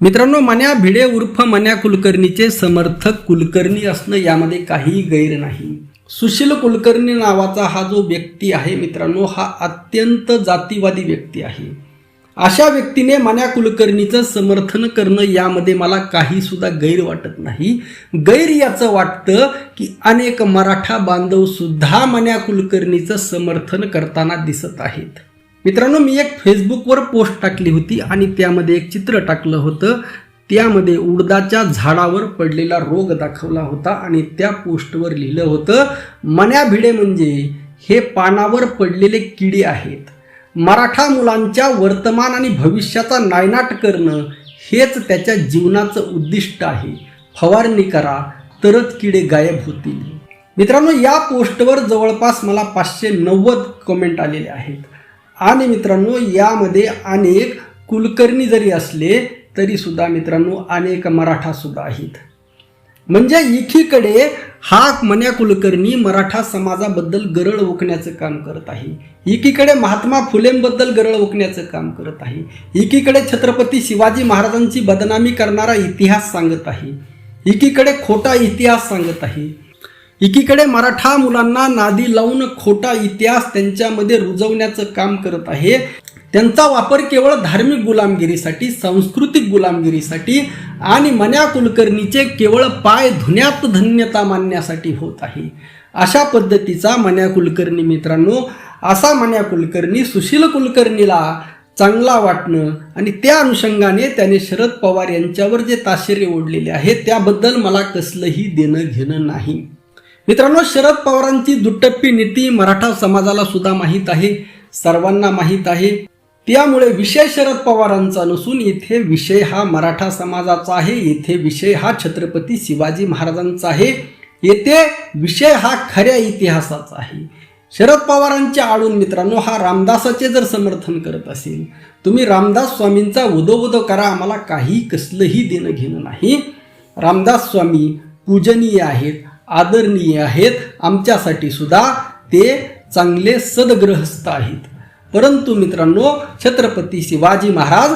मित्रांनो मन्या भिडे उर्फ मन्या कुलकर्णीचे समर्थक कुलकर्णी असणं यामध्ये काही गैर नाही. सुशील कुलकर्णी नावाचा हा जो व्यक्ती आहे मित्रांनो हा अत्यंत जातीवादी व्यक्ती आहे. अशा व्यक्तीने मन्या कुलकर्णीचं समर्थन करणं यामध्ये मला काही सुद्धा गैर वाटत नाही. गैर याचं वाटतं की अनेक मराठा बांधव सुद्धा मन्या कुलकर्णीचं समर्थन करताना दिसत आहेत. मित्रांनो मी एक फेसबुकवर पोस्ट टाकली होती आणि त्यामध्ये एक चित्र टाकलं होतं. त्यामध्ये उडदाच्या झाडावर पडलेला रोग दाखवला होता आणि त्या पोस्टवर लिहिलं होतं मन्या भिडे म्हणजे हे पानावर पडलेले किडे आहेत. मराठा मुलांच्या वर्तमान आणि भविष्याचा नायनाट करणं हेच त्याच्या जीवनाचं उद्दिष्ट आहे. फवारणी करा तरच किडे गायब होतील. मित्रांनो या पोस्टवर जवळपास मला पाचशे नव्वद कमेंट आलेले आहेत. आणि मित्रांनो यामध्ये अनेक कुलकर्णी जरी असले तरी सुद्धा मित्रांनो अनेक मराठा सुद्धा आहेत. म्हणजे एकीकडे हा मन्या कुलकर्णी मराठा समाजाबद्दल गरळ ओकण्याचं काम करत आहे. एकीकडे महात्मा फुलेंबद्दल गरळ ओकण्याचं काम करत आहे. एकीकडे छत्रपती शिवाजी महाराजांची बदनामी करणारा इतिहास सांगत आहे. एकीकडे खोटा इतिहास सांगत आहे. एकीकडे मराठा मुलांना नादी लावून खोटा इतिहास त्यांच्यामध्ये रुजवण्याचं काम करत आहे. त्यांचा वापर केवळ धार्मिक गुलामगिरीसाठी सांस्कृतिक गुलामगिरीसाठी आणि मन्या कुलकर्णीचे केवळ पाय धुण्यात धन्यता मानण्यासाठी होत आहे. अशा पद्धतीचा मन्या कुलकर्णी मित्रांनो असा मन्या कुलकर्णी सुशील कुलकर्णीला चांगला वाटणं आणि त्या अनुषंगाने त्याने शरद पवार यांच्यावर जे ताशेरे ओढलेले आहेत त्याबद्दल मला कसलंही देणं घेणं नाही. मित्रांनो शरद पवारांची दुटप्पी नीती मराठा समाजाला सुद्धा माहीत आहे सर्वांना माहीत आहे. त्यामुळे विषय शरद पवारांचा नसून इथे विषय हा मराठा समाजाचा आहे येथे विषय हा छत्रपती शिवाजी महाराजांचा आहे. येथे विषय हा खऱ्या इतिहासाचा आहे. शरद पवारांच्या आडून मित्रांनो हा रामदासाचे जर समर्थन करत असेल तुम्ही रामदास स्वामींचा उदो करा आम्हाला काही कसलंही देणं घेणं नाही. रामदास स्वामी पूजनीय आहेत आदरणीय आहेत. आमच्यासाठी सुद्धा ते चांगले सदग्रहस्थ आहेत. परंतु मित्रांनो छत्रपती शिवाजी महाराज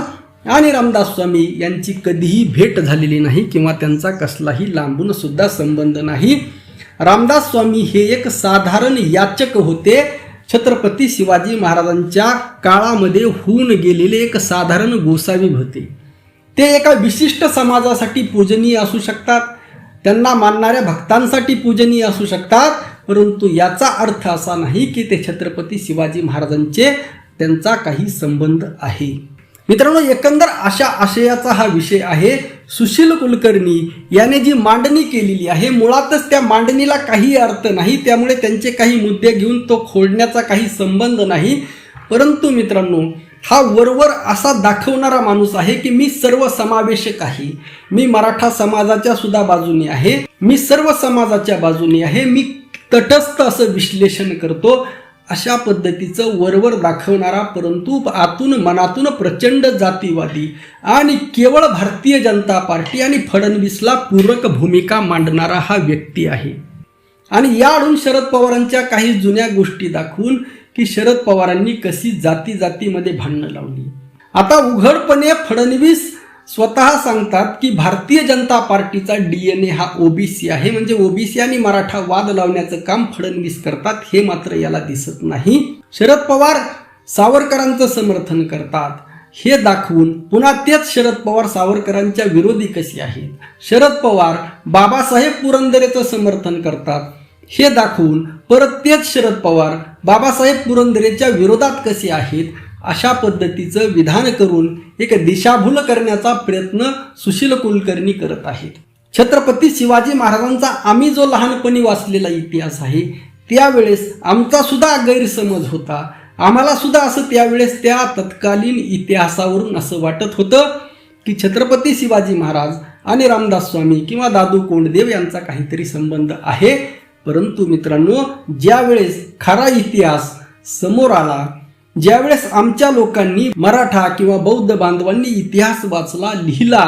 आणि रामदास स्वामी यांची कधीही भेट झालेली नाही किंवा त्यांचा कसलाही लांबून सुद्धा संबंध नाही. रामदास स्वामी हे एक साधारण याचक होते. छत्रपती शिवाजी महाराजांच्या काळामध्ये होऊन गेलेले एक साधारण गोसावी होते. ते एका विशिष्ट समाजासाठी पूजनीय असू शकतात त्यांना मानणाऱ्या भक्तांसाठी पूजनीय असू शकतात परंतु याचा अर्थ असा नाही की ते छत्रपती शिवाजी महाराजांचे त्यांचा काही संबंध आहे. मित्रांनो एकंदर अशा आशयाचा हा विषय आहे. सुशील कुलकर्णी याने जी मांडणी केलेली आहे मुळातच त्या मांडणीला काही अर्थ नाही त्यामुळे त्यांचे काही मुद्दे घेऊन तो खोडण्याचा काही संबंध नाही. परंतु मित्रांनो हा वरवर असा दाखवणारा माणूस आहे की मी सर्व समावेशक आहे. मी मराठा समाजाच्या सुद्धा बाजूने आहे. मी सर्व समाजाच्या बाजूने आहे. मी तटस्थ असं विश्लेषण करतो. अशा पद्धतीचं वरवर दाखवणारा परंतु आतून मनातून प्रचंड जातीवादी आणि केवळ भारतीय जनता पार्टी आणि फडणवीसला पूरक भूमिका मांडणारा हा व्यक्ती आहे. आणि याडून शरद पवारांच्या काही जुन्या गोष्टी दाखवून की शरद पवारांनी कशी जाती जातीमध्ये भांडणं लावली. आता उघडपणे फडणवीस स्वतः सांगतात की भारतीय जनता पार्टीचा डीएनए हा ओबीसी आहे. म्हणजे ओबीसी आणि मराठा वाद लावण्याचं काम फडणवीस करतात हे मात्र याला दिसत नाही. शरद पवार सावरकरांचं समर्थन करतात. हे दाखवून पुन्हा तेच शरद पवार सावरकरांच्या विरोधी कसे आहेत? शरद पवार बाबासाहेब पुरंदरेचं समर्थन करतात. हे दाखवून परत तेच शरद पवार बाबासाहेब पुरंदरेच्या विरोधात कसे आहेत अशा पद्धतीचं विधान करून एक दिशाभूल करण्याचा प्रयत्न सुशील कुलकर्णी करत आहेत. छत्रपती शिवाजी महाराजांचा आम्ही जो लहानपणी वाचलेला इतिहास आहे त्यावेळेस आमचा सुद्धा गैरसमज होता. आम्हाला सुद्धा असं त्यावेळेस त्या तत्कालीन इतिहासावरून असं वाटत होतं की छत्रपती शिवाजी महाराज आणि रामदास स्वामी किंवा दादू कोंडदेव यांचा काहीतरी संबंध आहे. परंतु मित्रांनो ज्यावेळेस खरा इतिहास समोर आला ज्यावेळेस आमच्या लोकांनी मराठा किंवा बौद्ध बांधवांनी इतिहास वाचला लिहिला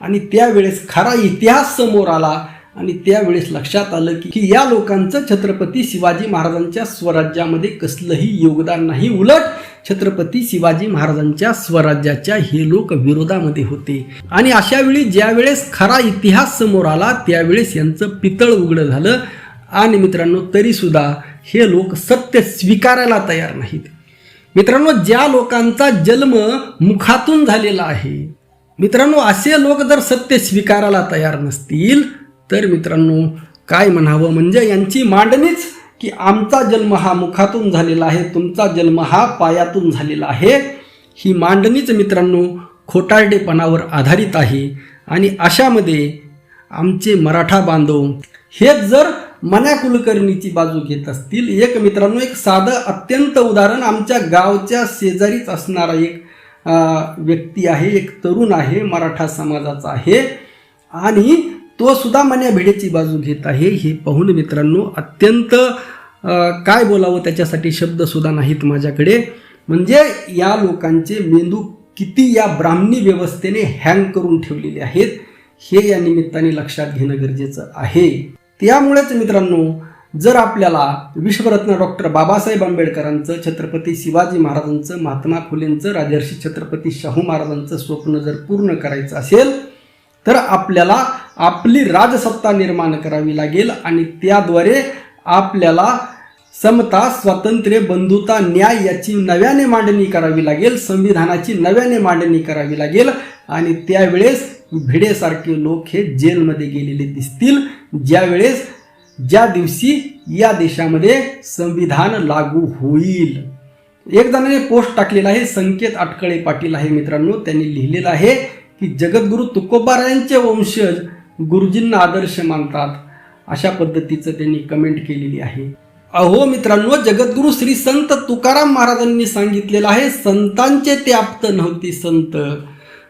आणि त्यावेळेस खरा इतिहास समोर आला आणि त्यावेळेस लक्षात आलं की की या लोकांचं छत्रपती शिवाजी महाराजांच्या स्वराज्यामध्ये कसलंही योगदान नाही. उलट छत्रपती शिवाजी महाराजांच्या स्वराज्याच्या हे लोक विरोधामध्ये होते. आणि अशावेळी ज्यावेळेस खरा इतिहास समोर आला त्यावेळेस यांचं पितळ उघडं झालं आणि मित्रांनो तरीसुद्धा हे लोक सत्य स्वीकारायला तयार नाहीत. मित्रांनो ज्या लोकांचा जन्म मुखातून झालेला आहे मित्रांनो असे लोक जर सत्य स्वीकारायला तयार नसतील तर मित्रांनो काय म्हणावं? म्हणजे यांची मांडणीच की आमचा जन्म हा मुखातून झालेला आहे तुमचा जन्म हा पायातून झालेला आहे. ही मांडणीच मित्रांनो खोटारडेपणावर आधारित आहे. आणि अशामध्ये आमचे मराठा बांधव हेच जर मन्या कुलकर्णीची बाजू घेत असतील. एक मित्रांनो एक साधं अत्यंत उदाहरण आमच्या गावच्या शेजारीच असणारा एक व्यक्ती आहे एक तरुण आहे मराठा समाजाचा आहे. आणि तो सुद्धा मन्या भिडेची बाजू घेत आहे. हे पाहून मित्रांनो अत्यंत काय बोलावं त्याच्यासाठी शब्दसुद्धा नाहीत माझ्याकडे. म्हणजे या लोकांचे मेंदू किती या ब्राह्मणी व्यवस्थेने हँग करून ठेवलेले आहेत हे या निमित्ताने लक्षात घेणं गरजेचं आहे. त्यामुळेच मित्रांनो जर आपल्याला विश्वरत्न डॉक्टर बाबासाहेब आंबेडकरांचं छत्रपती शिवाजी महाराजांचं महात्मा फुलेंचं राजर्षी छत्रपती शाहू महाराजांचं स्वप्न जर पूर्ण करायचं असेल तर आपल्याला आपली राजसत्ता निर्माण करावी लागेल आणि त्याद्वारे आपल्याला समता स्वातंत्र्य बंधुता न्याय याची नव्याने मांडणी करावी लागेल. संविधानाची नव्याने मांडणी करावी लागेल. आणि त्यावेळेस भिडेसारखे लोक हे जेलमध्ये गेलेले दिसतील. ज्यावेळेस ज्या दिवशी या देशामध्ये संविधान लागू होईल. एक जणाने पोस्ट टाकलेला आहे संकेत अटकळे पाटील आहे मित्रांनो. त्यांनी लिहिलेलं आहे की जगद्गुरु तुकोबारायांचे वंशज गुरुजींना आदर्श मानतात. अशा पद्धतीचं त्यांनी कमेंट केलेली आहे. अहो मित्रांनो जगद्गुरु श्री संत तुकाराम महाराजांनी सांगितलेलं आहे संतांचे ते आप्त नव्हती संत.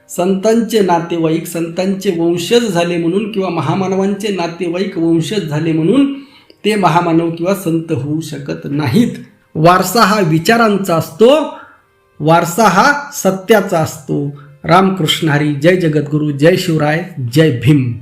संतांचे नातेवाईक संतांचे वंशज झाले म्हणून किंवा महामानवांचे नातेवाईक वंशज झाले म्हणून ते महामानव किंवा संत होऊ शकत नाहीत. वारसा हा विचारांचा असतो वारसा हा सत्याचा असतो. रामकृष्ण हरी जय जगद्गुरु जय शिवराय जय भीम.